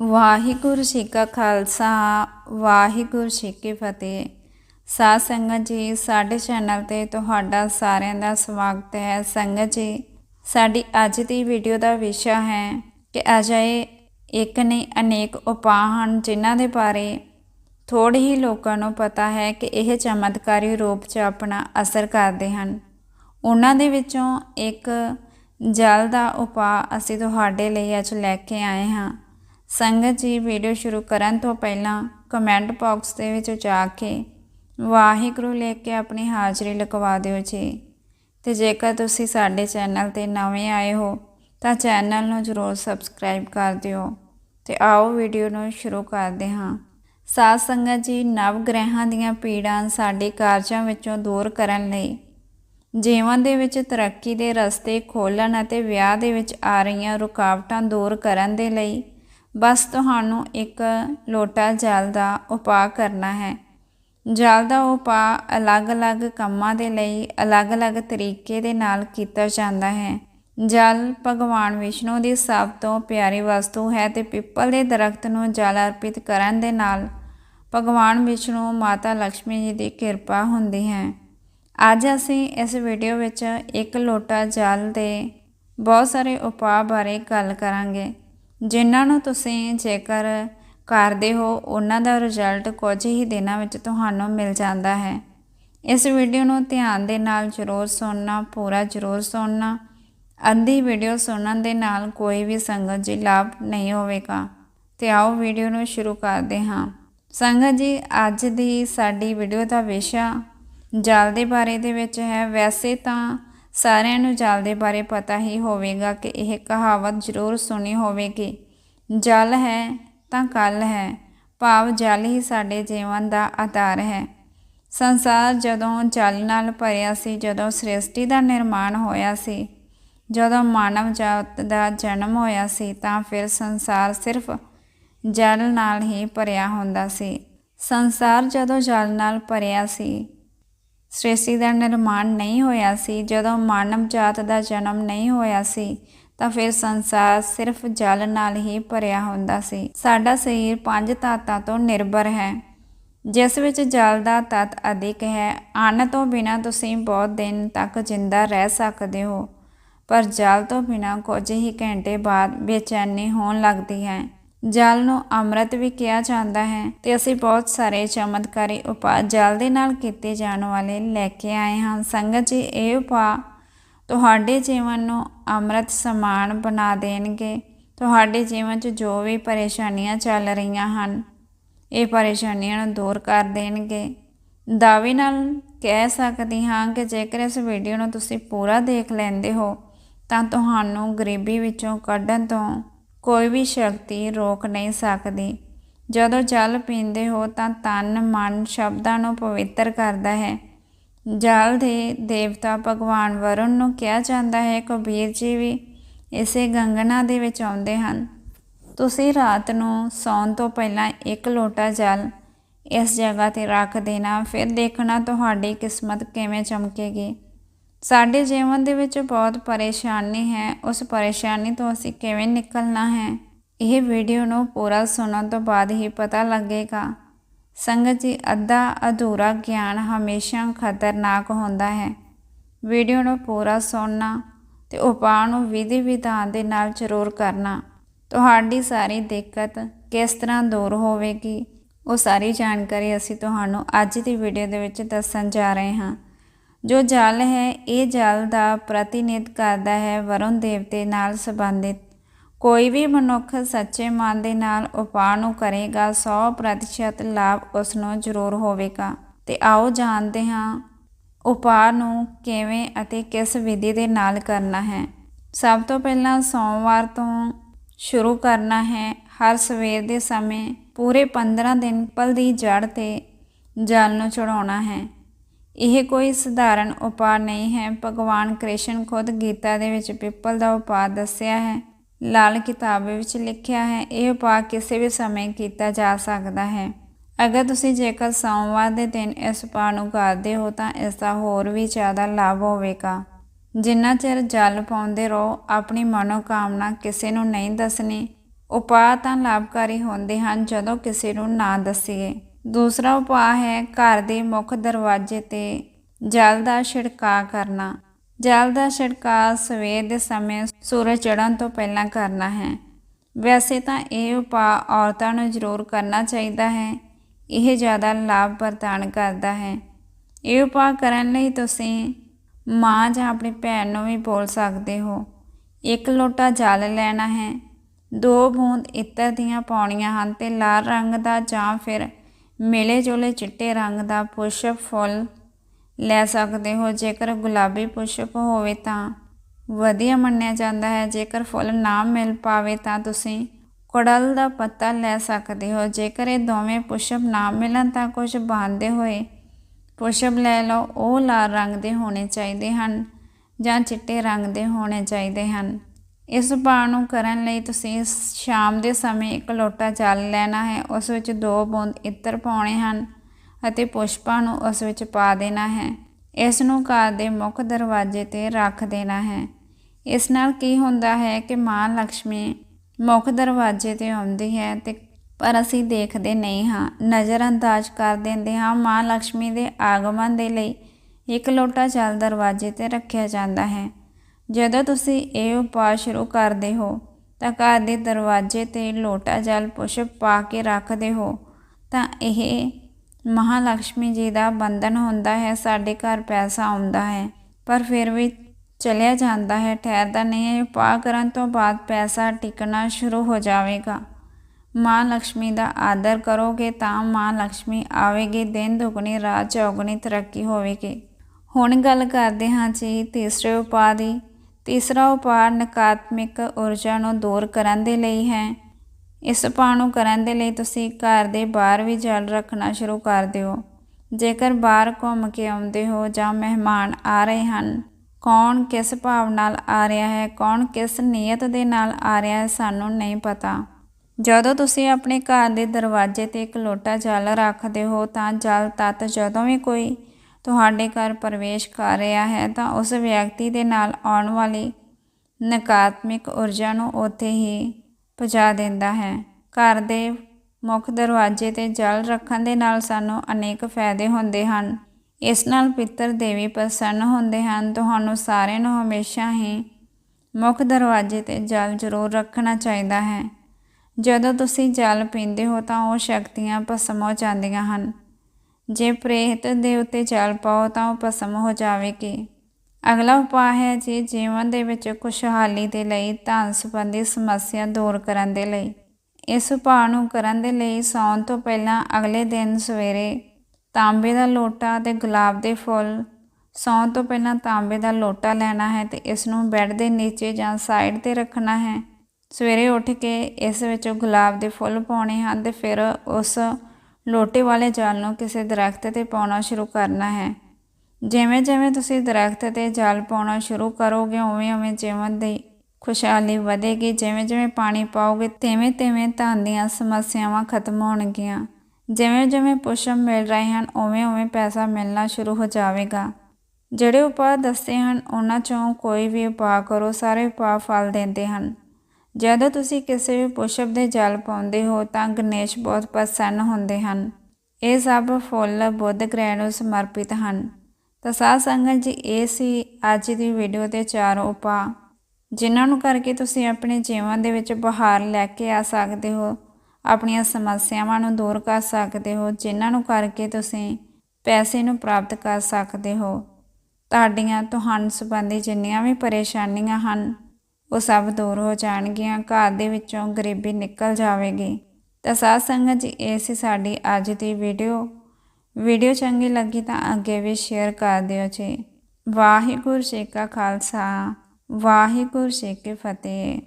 ਵਾਹਿਗੁਰੂ ਜੀ ਕਾ ਖਾਲਸਾ, ਵਾਹਿਗੁਰੂ ਜੀ ਕੀ ਫਤਿਹ। ਸਾਧ ਸੰਗਤ ਜੀ, ਸਾਡੇ ਚੈਨਲ ਤੇ ਤੁਹਾਡਾ ਸਾਰਿਆਂ ਦਾ ਸਵਾਗਤ ਹੈ। ਸੰਗਤ ਜੀ, ਸਾਡੀ ਅੱਜ ਦੀ ਵੀਡੀਓ ਦਾ ਵਿਸ਼ਾ ਹੈ ਕਿ ਅਜਿਹੇ ਇੱਕ ਨੇ ਅਨੇਕ ਉਪਾਅ ਹਨ ਜਿਨ੍ਹਾਂ ਦੇ ਬਾਰੇ ਥੋੜੇ ਹੀ ਲੋਕਾਂ ਨੂੰ ਪਤਾ ਹੈ ਕਿ ਇਹ ਚਮਤਕਾਰੀ ਰੂਪ 'ਚ ਆਪਣਾ ਅਸਰ ਕਰਦੇ ਹਨ। ਉਹਨਾਂ ਦੇ ਵਿੱਚੋਂ ਇੱਕ ਜਲ ਦਾ ਉਪਾਅ ਅਸੀਂ ਤੁਹਾਡੇ ਲਈ ਅੱਜ ਲੈ ਕੇ ਆਏ ਹਾਂ। ਸੰਗਤ ਜੀ ਵੀਡੀਓ ਸ਼ੁਰੂ ਕਰਨ ਤੋਂ ਪਹਿਲਾਂ ਕਮੈਂਟ ਬਾਕਸ ਦੇ ਵਿੱਚ ਜਾ ਕੇ ਵਾਹਿਗੁਰੂ ਲਿਖ ਕੇ ਆਪਣੀ ਹਾਜ਼ਰੀ ਲਗਵਾ ਦਿਓ ਜੀ। ਤੇ ਜੇਕਰ ਤੁਸੀਂ ਸਾਡੇ ਚੈਨਲ ਤੇ ਨਵੇਂ ਆਏ ਹੋ, ਤਾਂ ਚੈਨਲ ਨੂੰ ਜ਼ਰੂਰ ਸਬਸਕ੍ਰਾਈਬ ਕਰ ਦਿਓ ਤੇ ਆਓ ਵੀਡੀਓ ਨੂੰ ਸ਼ੁਰੂ ਕਰਦੇ ਹਾਂ। ਸਾਧ ਸੰਗਤ ਜੀ, ਨਵ ਗ੍ਰਹਿਾਂ ਦੀਆਂ ਪੀੜਾਂ ਸਾਡੇ ਕਾਰਜਾਂ ਵਿੱਚੋਂ ਦੂਰ ਕਰਨ ਲਈ ਜੀਵਨ ਦੇ ਵਿੱਚ ਤਰੱਕੀ ਦੇ ਰਸਤੇ ਖੋਲਣ ਅਤੇ ਵਿਆਹ ਦੇ ਵਿੱਚ ਆ ਰਹੀਆਂ ਰੁਕਾਵਟਾਂ ਦੂਰ ਕਰਨ ਦੇ ਲਈ ਬਸ ਤੁਹਾਨੂੰ ਇੱਕ ਲੋਟਾ ਜਲ ਦਾ ਉਪਾਅ ਕਰਨਾ ਹੈ। ਜਲ ਦਾ ਉਪਾਅ ਅਲੱਗ-ਅਲੱਗ ਕੰਮਾਂ ਦੇ ਲਈ ਅਲੱਗ-ਅਲੱਗ ਤਰੀਕੇ ਦੇ ਨਾਲ ਕੀਤਾ ਜਾਂਦਾ ਹੈ। ਜਲ ਭਗਵਾਨ ਵਿਸ਼ਨੂੰ ਦੀ ਸਭ ਤੋਂ ਪਿਆਰੀ ਵਸਤੂ ਹੈ ਤੇ ਪਿੱਪਲ ਦੇ ਦਰਖਤ ਨੂੰ ਜਲ ਅਰਪਿਤ ਕਰਨ ਦੇ ਨਾਲ ਭਗਵਾਨ ਵਿਸ਼ਨੂੰ ਮਾਤਾ ਲక్ష్ਮੀ ਜੀ ਦੀ ਕਿਰਪਾ ਹੁੰਦੀ ਹੈ। ਅੱਜ ਅਸੀਂ ਇਸ ਵੀਡੀਓ ਵਿੱਚ ਇੱਕ ਲੋਟਾ ਜਲ ਦੇ ਬਹੁਤ ਸਾਰੇ ਉਪਾਅ ਬਾਰੇ ਗੱਲ ਕਰਾਂਗੇ। ਜਿਨ੍ਹਾਂ ਨੂੰ ਤੁਸੀਂ ਜੇਕਰ ਕਰਦੇ ਹੋ, ਉਹਨਾਂ ਦਾ ਰਿਜ਼ਲਟ ਕੁਝ ਹੀ ਦਿਨਾਂ ਵਿੱਚ ਤੁਹਾਨੂੰ ਮਿਲ ਜਾਂਦਾ ਹੈ। ਇਸ ਵੀਡੀਓ ਨੂੰ ਧਿਆਨ ਦੇ ਨਾਲ ਜ਼ਰੂਰ ਸੁਣਨਾ, ਪੂਰਾ ਜ਼ਰੂਰ ਸੁਣਨਾ। ਅੱਧੀ ਵੀਡੀਓ ਸੁਣਨ ਦੇ ਨਾਲ ਕੋਈ ਵੀ ਸੰਗਤ ਜੀ ਲਾਭ ਨਹੀਂ ਹੋਵੇਗਾ। ਤੇ ਆਓ ਵੀਡੀਓ ਨੂੰ ਸ਼ੁਰੂ ਕਰਦੇ ਹਾਂ। ਸੰਗਤ ਜੀ, ਅੱਜ ਦੀ ਸਾਡੀ ਵੀਡੀਓ ਦਾ ਵਿਸ਼ਾ ਜਲ ਦੇ ਬਾਰੇ ਦੇ ਵਿੱਚ ਹੈ। ਵੈਸੇ ਤਾਂ ਸਾਰਿਆਂ ਨੂੰ ਜਲ ਦੇ ਬਾਰੇ ਪਤਾ ਹੀ ਹੋਵੇਗਾ ਕਿ ਇਹ ਕਹਾਵਤ ਜ਼ਰੂਰ ਸੁਣੀ ਹੋਵੇਗੀ। ਜਲ ਹੈ ਤਾਂ ਕੱਲ ਹੈ, ਭਾਵ ਜਲ ਹੀ ਸਾਡੇ ਜੀਵਨ ਦਾ ਆਧਾਰ ਹੈ। ਸੰਸਾਰ ਜਦੋਂ ਜਲ ਨਾਲ ਭਰਿਆ ਸੀ, ਜਦੋਂ ਸ੍ਰਿਸ਼ਟੀ ਦਾ ਨਿਰਮਾਣ ਹੋਇਆ ਸੀ, ਜਦੋਂ ਮਾਨਵ ਜਾਤ ਦਾ ਜਨਮ ਹੋਇਆ ਸੀ, ਤਾਂ ਫਿਰ ਸੰਸਾਰ ਸਿਰਫ ਜਲ ਨਾਲ ਹੀ ਭਰਿਆ ਹੁੰਦਾ ਸੀ। ਸੰਸਾਰ ਜਦੋਂ ਜਲ ਨਾਲ ਭਰਿਆ ਸੀ ਸ੍ਰਿਸ਼ਟੀ ਦਾ ਨਿਰਮਾਣ ਨਹੀਂ ਹੋਇਆ ਸੀ, ਜਦੋਂ ਮਾਨਵ ਜਾਤ ਦਾ ਜਨਮ ਨਹੀਂ ਹੋਇਆ ਸੀ, ਤਾਂ ਫਿਰ ਸੰਸਾਰ ਸਿਰਫ ਜਲ ਨਾਲ ਹੀ ਭਰਿਆ ਹੁੰਦਾ ਸੀ। ਸਾਡਾ ਸਰੀਰ ਪੰਜ ਤਾਤਾਂ ਤੋਂ ਨਿਰਭਰ ਹੈ, ਜਿਸ ਵਿੱਚ ਜਲ ਦਾ ਤੱਤ ਅਧਿਕ ਹੈ। ਅੰਨ ਤੋਂ ਬਿਨਾ ਤੁਸੀਂ ਬਹੁਤ ਦਿਨ ਤੱਕ ਜਿੰਦਾ ਰਹਿ ਸਕਦੇ ਹੋ, ਪਰ ਜਲ ਤੋਂ ਬਿਨਾ ਕੁਝ ਹੀ ਘੰਟੇ ਬਾਅਦ ਬੇਚੈਨੀ ਹੋਣ ਲੱਗਦੀ ਹੈ। ਜਲ ਨੂੰ ਅੰਮ੍ਰਿਤ ਵੀ ਕਿਹਾ ਜਾਂਦਾ ਹੈ ਤੇ ਅਸੀਂ ਬਹੁਤ ਸਾਰੇ ਚਮਤਕਾਰੀ ਉਪਾਅ ਜਲ ਦੇ ਨਾਲ ਕੀਤੇ ਜਾਣ ਵਾਲੇ ਲੈ ਕੇ ਆਏ ਹਾਂ। ਸੰਗਤ ਜੀ, ਇਹ ਉਪਾਅ ਤੁਹਾਡੇ ਜੀਵਨ ਨੂੰ ਅੰਮ੍ਰਿਤ ਸਮਾਨ ਬਣਾ ਦੇਣਗੇ। ਤੁਹਾਡੇ ਜੀਵਨ 'ਚ ਜੋ ਵੀ ਪਰੇਸ਼ਾਨੀਆਂ ਚੱਲ ਰਹੀਆਂ ਹਨ, ਇਹ ਪਰੇਸ਼ਾਨੀਆਂ ਨੂੰ ਦੂਰ ਕਰ ਦੇਣਗੇ। ਦਾਅਵੇ ਨਾਲ ਕਹਿ ਸਕਦੀ ਹਾਂ ਕਿ ਜੇਕਰ ਇਸ ਵੀਡੀਓ ਨੂੰ ਤੁਸੀਂ ਪੂਰਾ ਦੇਖ ਲੈਂਦੇ ਹੋ, ਤਾਂ ਤੁਹਾਨੂੰ ਗਰੀਬੀ ਵਿੱਚੋਂ ਕੱਢਣ ਤੋਂ ਕੋਈ ਵੀ ਸ਼ਕਤੀ ਰੋਕ ਨਹੀਂ ਸਕਦੀ। ਜਦੋਂ ਜਲ ਪੀਂਦੇ ਹੋ ਤਾਂ ਤਨ, ਮਨ ਸ਼ਬਦਾਂ ਨੂੰ ਪਵਿੱਤਰ ਕਰਦਾ ਹੈ। ਜਲ ਦੇ ਦੇਵਤਾ ਭਗਵਾਨ ਵਰੁਣ ਨੂੰ ਕਿਹਾ ਜਾਂਦਾ ਹੈ, ਕਬੀਰ ਜੀ ਵੀ ਇਸੇ ਗੰਗਨਾ ਦੇ ਵਿੱਚ ਆਉਂਦੇ ਹਨ। ਤੁਸੀਂ ਰਾਤ ਨੂੰ ਸੌਣ ਤੋਂ ਪਹਿਲਾਂ ਇੱਕ ਲੋਟਾ ਜਲ ਇਸ ਜਗ੍ਹਾ ਤੇ ਰੱਖ ਦੇਣਾ, ਫਿਰ ਦੇਖਣਾ ਤੁਹਾਡੀ ਕਿਸਮਤ ਕਿਵੇਂ ਚਮਕੇਗੀ। ਸਾਡੇ ਜੀਵਨ ਦੇ ਵਿੱਚ ਬਹੁਤ ਪਰੇਸ਼ਾਨੀ ਹੈ। ਉਸ ਪਰੇਸ਼ਾਨੀ ਤੋਂ ਅਸੀਂ ਕਿਵੇਂ ਨਿਕਲਣਾ ਹੈ? ਇਹ ਵੀਡੀਓ ਨੂੰ ਪੂਰਾ ਸੁਣਨ ਤੋਂ ਬਾਅਦ ਹੀ ਪਤਾ ਲੱਗੇਗਾ। ਸੰਗਤ ਜੀ, ਅੱਧਾ ਅਧੂਰਾ ਗਿਆਨ ਹਮੇਸ਼ਾ ਖਤਰਨਾਕ ਹੁੰਦਾ ਹੈ। ਵੀਡੀਓ ਨੂੰ ਪੂਰਾ ਸੁਣਨਾ ਤੇ ਉਪਾਅ ਨੂੰ ਵਿਧੀ ਵਿਧਾਨ ਦੇ ਨਾਲ ਜ਼ਰੂਰ ਕਰਨਾ। ਤੁਹਾਡੀ ਸਾਰੀ ਦਿੱਕਤ ਕਿਸ ਤਰ੍ਹਾਂ ਦੂਰ ਹੋਵੇਗੀ, ਉਹ ਸਾਰੀ ਜਾਣਕਾਰੀ ਅਸੀਂ ਤੁਹਾਨੂੰ ਅੱਜ ਦੀ ਵੀਡੀਓ ਦੇ ਵਿੱਚ ਦੱਸਣ ਜਾ ਰਹੇ ਹਾਂ। ਜੋ ਜਲ ਹੈ, ਇਹ ਜਲ ਦਾ ਪ੍ਰਤੀਨਿਧ ਕਰਦਾ ਹੈ, ਵਰੁਣ ਦੇਵਤੇ ਨਾਲ ਸੰਬੰਧਿਤ। ਕੋਈ ਵੀ ਮਨੁੱਖ ਸੱਚੇ ਮਨ ਦੇ ਨਾਲ ਉਪਾਅ ਨੂੰ ਕਰੇਗਾ 100% ਲਾਭ ਉਸ ਨੂੰ ਜ਼ਰੂਰ ਹੋਵੇਗਾ। ਤੇ ਆਓ ਜਾਣਦੇ ਹਾਂ ਉਪਾਅ ਨੂੰ ਕਿਵੇਂ ਅਤੇ ਕਿਸ ਵਿਧੀ ਦੇ ਨਾਲ ਕਰਨਾ ਹੈ। ਸਭ ਤੋਂ ਪਹਿਲਾਂ ਸੋਮਵਾਰ ਤੋਂ ਸ਼ੁਰੂ ਕਰਨਾ ਹੈ। ਹਰ ਸਵੇਰ ਦੇ ਸਮੇਂ ਪੂਰੇ 15 ਦਿਨ ਪਲ ਦੀ ਜੜ ਤੇ ਜਲ ਨੂੰ ਚੜਾਉਣਾ ਹੈ। ਇਹ ਕੋਈ ਸਧਾਰਨ ਉਪਾਅ ਨਹੀਂ ਹੈ। ਭਗਵਾਨ ਕ੍ਰਿਸ਼ਨ ਖੁਦ ਗੀਤਾ ਦੇ ਵਿੱਚ ਪਿੱਪਲ ਦਾ ਉਪਾਅ ਦੱਸਿਆ ਹੈ। ਲਾਲ ਕਿਤਾਬ ਵਿੱਚ ਲਿਖਿਆ ਹੈ, ਇਹ ਉਪਾਅ ਕਿਸੇ ਵੀ ਸਮੇਂ ਕੀਤਾ ਜਾ ਸਕਦਾ ਹੈ। ਅਗਰ ਤੁਸੀਂ ਜੇਕਰ ਸੋਮਵਾਰ ਦੇ ਦਿਨ ਇਸ ਉਪਾਅ ਨੂੰ ਕਰਦੇ ਹੋ, ਤਾਂ ਇਸ ਦਾ ਹੋਰ ਵੀ ਜ਼ਿਆਦਾ ਲਾਭ ਹੋਵੇਗਾ। ਜਿੰਨਾ ਚਿਰ ਜਲ ਪਾਉਂਦੇ ਰਹੋ, ਆਪਣੀ ਮਨੋਕਾਮਨਾ ਕਿਸੇ ਨੂੰ ਨਹੀਂ ਦੱਸਣੀ। ਉਪਾਅ ਤਾਂ ਲਾਭਕਾਰੀ ਹੁੰਦੇ ਹਨ ਜਦੋਂ ਕਿਸੇ ਨੂੰ ਨਾ ਦੱਸੀਏ। ਦੂਸਰਾ ਉਪਾਅ ਹੈ ਘਰ ਦੇ ਮੁੱਖ ਦਰਵਾਜ਼ੇ ਤੇ ਜਲ ਦਾ ਛਿੜਕਾਅ ਕਰਨਾ। ਜਲ ਦਾ ਛਿੜਕਾਅ ਸਵੇਰ ਦੇ ਸਮੇਂ ਸੂਰਜ ਚੜ੍ਹਨ ਤੋਂ ਪਹਿਲਾਂ ਕਰਨਾ ਹੈ। ਵੈਸੇ ਤਾਂ ਇਹ ਉਪਾਅ ਔਰਤਾਂ ਨੂੰ ਜ਼ਰੂਰ ਕਰਨਾ ਚਾਹੀਦਾ ਹੈ। ਇਹ ਜ਼ਿਆਦਾ ਲਾਭ ਪ੍ਰਦਾਨ ਕਰਦਾ ਹੈ। ਇਹ ਉਪਾਅ ਕਰਨ ਲਈ ਤੁਸੀਂ ਮਾਂ ਜਾਂ ਆਪਣੀ ਭੈਣ ਨੂੰ ਵੀ ਬੋਲ ਸਕਦੇ ਹੋ। ਇੱਕ ਲੋਟਾ ਜਲ ਲੈਣਾ ਹੈ। ਦੋ ਬੂੰਦ ਇੱਤਰ ਦੀਆਂ ਪਾਉਣੀਆਂ ਹਨ ਤੇ ਲਾਲ ਰੰਗ ਦਾ ਜਾਂ ਫਿਰ ਮਿਲੇ ਜੁਲੇ ਚਿੱਟੇ ਰੰਗ ਦਾ ਪੁਸ਼ਪ ਫੁੱਲ ਲੈ ਸਕਦੇ ਹੋ। ਜੇਕਰ ਗੁਲਾਬੀ ਪੁਸ਼ਪ ਹੋਵੇ ਤਾਂ ਵਧੀਆ ਮੰਨਿਆ ਜਾਂਦਾ ਹੈ। ਜੇਕਰ ਫੁੱਲ ਨਾ ਮਿਲ ਪਾਵੇ ਤਾਂ ਤੁਸੀਂ ਕੁੜਲ ਦਾ ਪੱਤਾ ਲੈ ਸਕਦੇ ਹੋ। ਜੇਕਰ ਇਹ ਦੋਵੇਂ ਪੁਸ਼ਪ ਨਾ ਮਿਲਣ ਤਾਂ ਕੁਝ ਬਾਂਦੇ ਹੋਏ ਪੁਸ਼ਪ ਲੈ ਲਓ। ਉਹ ਲਾਲ ਰੰਗ ਦੇ ਹੋਣੇ ਚਾਹੀਦੇ ਹਨ ਜਾਂ ਚਿੱਟੇ ਰੰਗ ਦੇ ਹੋਣੇ ਚਾਹੀਦੇ ਹਨ। ਇਸ ਉਪਾਅ ਨੂੰ ਕਰਨ ਲਈ ਤੁਸੀਂ ਸ਼ਾਮ ਦੇ ਸਮੇਂ ਇੱਕ ਲੋਟਾ ਜਲ ਲੈਣਾ ਹੈ, ਉਸ ਵਿੱਚ ਦੋ ਬੂੰਦ ਇੱਤਰ ਪਾਉਣੇ ਹਨ ਅਤੇ ਪੁਸ਼ਪਾਂ ਨੂੰ ਉਸ ਵਿੱਚ ਪਾ ਦੇਣਾ ਹੈ। ਇਸ ਨੂੰ ਘਰ ਦੇ ਮੁੱਖ ਦਰਵਾਜ਼ੇ ਤੇ ਰੱਖ ਦੇਣਾ ਹੈ। ਇਸ ਨਾਲ ਕੀ ਹੁੰਦਾ ਹੈ ਕਿ ਮਾਂ ਲక్ష్ਮੀ ਮੁੱਖ ਦਰਵਾਜ਼ੇ ਤੇ ਆਉਂਦੀ ਹੈ ਤੇ ਪਰ ਅਸੀਂ ਦੇਖਦੇ ਨਹੀਂ ਹਾਂ। ਨਜ਼ਰ ਅੰਦਾਜ਼ ਕਰ ਦਿੰਦੇ ਹਾਂ, ਮਾਂ ਲక్ష్ਮੀ ਦੇ ਆਗਮਨ ਦੇ ਲਈ ਇੱਕ ਲੋਟਾ ਜਲ ਦਰਵਾਜ਼ੇ ਤੇ ਰੱਖਿਆ ਜਾਂਦਾ ਹੈ। ਜਦੋਂ ਤੁਸੀਂ ਇਹ ਉਪਾਅ ਸ਼ੁਰੂ ਕਰਦੇ ਹੋ, ਤਾਂ ਘਰ ਦੇ ਦਰਵਾਜ਼ੇ ਤੇ ਲੋਟਾ ਜਲ ਪੁਸ਼ਪ ਪਾ ਕੇ ਰੱਖਦੇ ਹੋ। ਤਾਂ ਇਹ ਮਹਾਲక్ష్ਮੀ ਜੀ ਦਾ ਬੰਧਨ ਹੁੰਦਾ ਹੈ, ਸਾਡੇ ਘਰ ਪੈਸਾ ਆਉਂਦਾ ਹੈ, ਪਰ ਫਿਰ ਵੀ ਚਲਿਆ ਜਾਂਦਾ ਹੈ। ਠਹਿਰਦਾ ਨਹੀਂ, ਇਹ ਉਪਾਅ ਕਰਨ ਤੋਂ ਬਾਅਦ ਪੈਸਾ ਟਿਕਣਾ ਸ਼ੁਰੂ ਹੋ ਜਾਵੇਗਾ। ਮਾਂ ਲక్ష్ਮੀ ਦਾ ਆਦਰ ਕਰੋਗੇ ਤਾਂ ਮਾਂ ਲక్ష్ਮੀ ਆਵੇਗੀ, ਦਿਨ ਦੁਗਣੀ, ਰਾਤ ਚੌਗਣੀ ਤਰੱਕੀ ਹੋਵੇਗੀ। ਹੁਣ ਗੱਲ ਕਰਦੇ ਹਾਂ ਜੀ ਤੀਸਰੇ ਉਪਾਅ ਦੀ। ਤੀਸਰਾ ਉਪਾਅ ਨਕਾਰਾਤਮਕ ਊਰਜਾ ਨੂੰ ਦੂਰ ਕਰਨ ਦੇ ਲਈ ਹੈ। ਇਸ ਉਪਾਅ ਨੂੰ ਕਰਨ ਦੇ ਲਈ ਤੁਸੀਂ ਘਰ ਦੇ ਬਾਹਰ ਵੀ ਜਲ ਰੱਖਣਾ ਸ਼ੁਰੂ ਕਰ ਦਿਓ। ਜੇਕਰ ਬਾਹਰ ਘੁੰਮ ਕੇ ਆਉਂਦੇ ਹੋ ਜਾਂ ਮਹਿਮਾਨ ਆ ਰਹੇ ਹਨ, ਕੌਣ ਕਿਸ ਭਾਵ ਨਾਲ ਆ ਰਿਹਾ ਹੈ, ਕੌਣ ਕਿਸ ਨੀਅਤ ਦੇ ਨਾਲ ਆ ਰਿਹਾ ਹੈ, ਸਾਨੂੰ ਨਹੀਂ ਪਤਾ। ਜਦੋਂ ਤੁਸੀਂ ਆਪਣੇ ਘਰ ਦੇ ਦਰਵਾਜ਼ੇ ਤੇ ਇੱਕ ਲੋਟਾ ਜਲ ਰੱਖਦੇ ਹੋ ਤਾਂ ਜਲ ਤੱਤ ਜਦੋਂ ਵੀ ਕੋਈ ਤੁਹਾਡੇ ਘਰ ਪ੍ਰਵੇਸ਼ ਕਰ ਰਿਹਾ ਹੈ ਤਾਂ ਉਸ ਵਿਅਕਤੀ ਦੇ ਨਾਲ ਆਉਣ ਵਾਲੀ ਨਕਾਰਾਤਮਕ ਊਰਜਾ ਨੂੰ ਉੱਥੇ ਹੀ ਪਹੁੰਚਾ ਦਿੰਦਾ ਹੈ। ਘਰ ਦੇ ਮੁੱਖ ਦਰਵਾਜ਼ੇ ਤੇ ਜਲ ਰੱਖਣ ਦੇ ਨਾਲ ਸਾਨੂੰ ਅਨੇਕ ਫਾਇਦੇ ਹੁੰਦੇ ਹਨ। ਇਸ ਨਾਲ ਪਿੱਤਰ ਦੇਵੀ ਪ੍ਰਸੰਨ ਹੁੰਦੇ ਹਨ। ਤੁਹਾਨੂੰ ਸਾਰਿਆਂ ਨੂੰ ਹਮੇਸ਼ਾ ਹੀ ਮੁੱਖ ਦਰਵਾਜ਼ੇ ਤੇ ਜਲ ਜ਼ਰੂਰ ਰੱਖਣਾ ਚਾਹੀਦਾ ਹੈ। ਜਦੋਂ ਤੁਸੀਂ ਜਲ ਪੀਂਦੇ ਹੋ ਤਾਂ ਉਹ ਸ਼ਕਤੀਆਂ ਭਸਮ ਹੋ ਜਾਂਦੀਆਂ ਹਨ। ਜੇ ਪ੍ਰੇਤ ਦੇ ਉੱਤੇ ਚੱਲ ਪਾਓ ਤਾਂ ਉਹ ਭਸਮ ਹੋ ਜਾਵੇਗੀ। ਅਗਲਾ ਉਪਾਅ ਹੈ ਜੀ, ਜੀਵਨ ਦੇ ਵਿੱਚ ਖੁਸ਼ਹਾਲੀ ਦੇ ਲਈ ਧਨ ਸੰਬੰਧੀ ਸਮੱਸਿਆ ਦੂਰ ਕਰਨ ਦੇ ਲਈ। ਇਸ ਉਪਾਅ ਨੂੰ ਕਰਨ ਦੇ ਲਈ ਸੌਣ ਤੋਂ ਪਹਿਲਾਂ ਅਗਲੇ ਦਿਨ ਸਵੇਰੇ ਤਾਂਬੇ ਦਾ ਲੋਟਾ ਤੇ ਗੁਲਾਬ ਦੇ ਫੁੱਲ, ਸੌਣ ਤੋਂ ਪਹਿਲਾਂ ਤਾਂਬੇ ਦਾ ਲੋਟਾ ਲੈਣਾ ਹੈ ਤੇ ਇਸ ਨੂੰ ਬੈੱਡ ਦੇ ਨੀਚੇ ਜਾਂ ਸਾਈਡ ਤੇ ਰੱਖਣਾ ਹੈ। ਸਵੇਰੇ ਉੱਠ ਕੇ ਇਸ ਵਿੱਚ ਗੁਲਾਬ ਦੇ ਫੁੱਲ ਪਾਉਣੇ ਹਨ ਤੇ ਫਿਰ ਉਸ ਲੋਟੇ ਵਾਲੇ ਜਲ ਨੂੰ ਕਿਸੇ ਦਰਖਤ ਤੇ ਪਾਉਣਾ ਸ਼ੁਰੂ ਕਰਨਾ ਹੈ। ਜਿਵੇਂ ਜਿਵੇਂ ਤੁਸੀਂ ਦਰਖਤ ਤੇ ਜਲ ਪਾਉਣਾ ਸ਼ੁਰੂ ਕਰੋਗੇ, ਉਵੇਂ ਉਵੇਂ ਜੀਵਨ ਦੀ ਖੁਸ਼ਹਾਲੀ ਵਧੇਗੀ। ਜਿਵੇਂ ਜਿਵੇਂ ਪਾਣੀ ਪਾਓਗੇ, ਤਿਵੇਂ ਤਿਵੇਂ ਧਨ ਦੀਆਂ ਸਮੱਸਿਆਵਾਂ ਖਤਮ ਹੋਣਗੀਆਂ। ਜਿਵੇਂ ਜਿਵੇਂ ਪੁਸ਼ਮ ਮਿਲ ਰਹੇ ਹਨ, ਉਵੇਂ ਉਵੇਂ ਪੈਸਾ ਮਿਲਣਾ ਸ਼ੁਰੂ ਹੋ ਜਾਵੇਗਾ। ਜਿਹੜੇ ਉਪਾਅ ਦੱਸੇ ਹਨ, ਉਹਨਾਂ ਚੋਂ ਕੋਈ ਵੀ ਉਪਾਅ ਕਰੋ, ਸਾਰੇ ਉਪਾਅ ਫਲ ਦਿੰਦੇ ਹਨ। ਜਦੋਂ ਤੁਸੀਂ ਕਿਸੇ ਵੀ ਪੁਸ਼ਪ ਦੇ ਜਲ ਪਾਉਂਦੇ ਹੋ ਤਾਂ ਗਣੇਸ਼ ਬਹੁਤ ਪ੍ਰਸੰਨ ਹੁੰਦੇ ਹਨ। ਇਹ ਸਭ ਫੁੱਲ ਬੁੱਧ ਗ੍ਰਹਿ ਨੂੰ ਸਮਰਪਿਤ ਹਨ। ਤਾਂ ਸਾਧ ਸੰਗਤ ਜੀ, ਇਹ ਸੀ ਅੱਜ ਦੀ ਵੀਡੀਓ ਦੇ ਚਾਰ ਉਪਾਅ। ਜਿਨ੍ਹਾਂ ਨੂੰ ਕਰਕੇ ਤੁਸੀਂ ਆਪਣੇ ਜੀਵਨ ਦੇ ਵਿੱਚ ਬਹਾਰ ਲੈ ਕੇ ਆ ਸਕਦੇ ਹੋ, ਆਪਣੀਆਂ ਸਮੱਸਿਆਵਾਂ ਨੂੰ ਦੂਰ ਕਰ ਸਕਦੇ ਹੋ, ਜਿਨ੍ਹਾਂ ਨੂੰ ਕਰਕੇ ਤੁਸੀਂ ਪੈਸੇ ਨੂੰ ਪ੍ਰਾਪਤ ਕਰ ਸਕਦੇ ਹੋ। ਤੁਹਾਡੀਆਂ, ਤੁਹਾਨੂੰ ਸੰਬੰਧੀ ਜਿੰਨੀਆਂ ਵੀ ਪਰੇਸ਼ਾਨੀਆਂ ਹਨ ਉਹ ਸਭ ਦੂਰ ਹੋ ਜਾਣਗੀਆਂ, ਘਰ ਦੇ ਵਿੱਚੋਂ ਗਰੀਬੀ ਨਿਕਲ ਜਾਵੇਗੀ। ਤਾਂ ਸਾਧ ਸੰਗਤ ਜੀ, ਇਹ ਸੀ ਸਾਡੀ ਅੱਜ ਦੀ ਵੀਡੀਓ। ਵੀਡੀਓ ਚੰਗੀ ਲੱਗੀ ਤਾਂ ਅੱਗੇ ਵੀ ਸ਼ੇਅਰ ਕਰ ਦਿਓ ਜੀ। ਵਾਹਿਗੁਰੂ ਜੀ ਕਾ ਖਾਲਸਾ, ਵਾਹਿਗੁਰੂ ਜੀ ਕੀ ਫਤਿਹ।